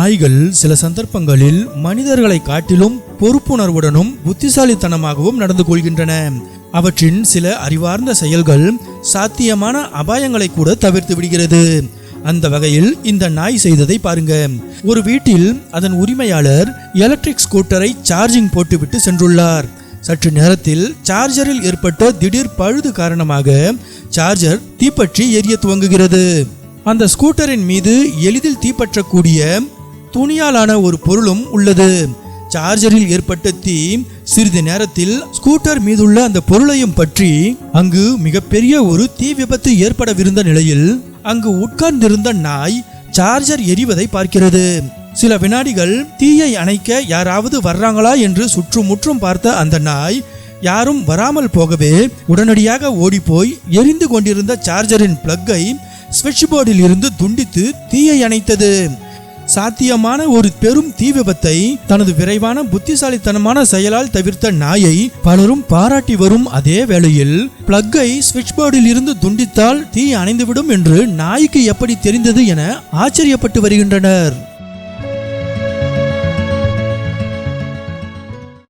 நாய்கள் சில சந்தர்ப்பங்களில் மனிதர்களை காட்டிலும் பொறுப்புணர்வுடனும் புத்திசாலித்தனமாகவும் நடந்து கொள்கின்றன. அவற்றின் சில அறிவார்ந்த செயல்கள் சாத்தியமான அபாயங்களை கூட தவிர்த்து விடுகிறது. அந்த வகையில் இந்த நாய் செய்ததை பாருங்க. ஒரு வீட்டில் அதன் உரிமையாளர் எலக்ட்ரிக் ஸ்கூட்டரை சார்ஜிங் போட்டுவிட்டு சென்றுள்ளார். சற்று நேரத்தில் சார்ஜரில் ஏற்பட்ட திடீர் பழுது காரணமாக சார்ஜர் தீப்பற்றி எரிய துவங்குகிறது. அந்த ஸ்கூட்டரின் மீது எளிதில் தீப்பற்றக்கூடிய துணியாலான ஒரு பொருளும் உள்ளது. சார்ஜரில் ஏற்பட்ட தீ சிறிது நேரத்தில் ஸ்கூட்டர் மீதுள்ள அந்த பொருளையும் பற்றி அங்கு மிகப்பெரிய ஒரு தீ விபத்து ஏற்படவிருந்த நிலையில் அங்கு உட்கார்ந்திருந்த நாய் சார்ஜர் எரிவதை பார்க்கிறது. சில வினாடிகள் தீயை அணைக்க யாராவது வர்றாங்களா என்று சுற்றுமுற்றும் பார்த்த அந்த நாய் யாரும் வராமல் போகவே உடனடியாக ஓடிப்போய் எரிந்து கொண்டிருந்த சார்ஜரின் பிளக்கை ஸ்விட்ச் போர்டில் இருந்து துண்டித்து தீயை அணைத்தது. சாத்தியமான ஒரு பெரும் தீ விபத்தை தனது விரைவான புத்திசாலித்தனமான செயலால் தவிர்த்த நாயை பலரும் பாராட்டி வரும் அதே வேளையில் பிளக்கை சுவிட்ச் போர்டில் இருந்து துண்டித்தால் தீ அணைந்துவிடும் என்று நாய்க்கு எப்படி தெரிந்தது என ஆச்சரியப்பட்டு வருகின்றனர்.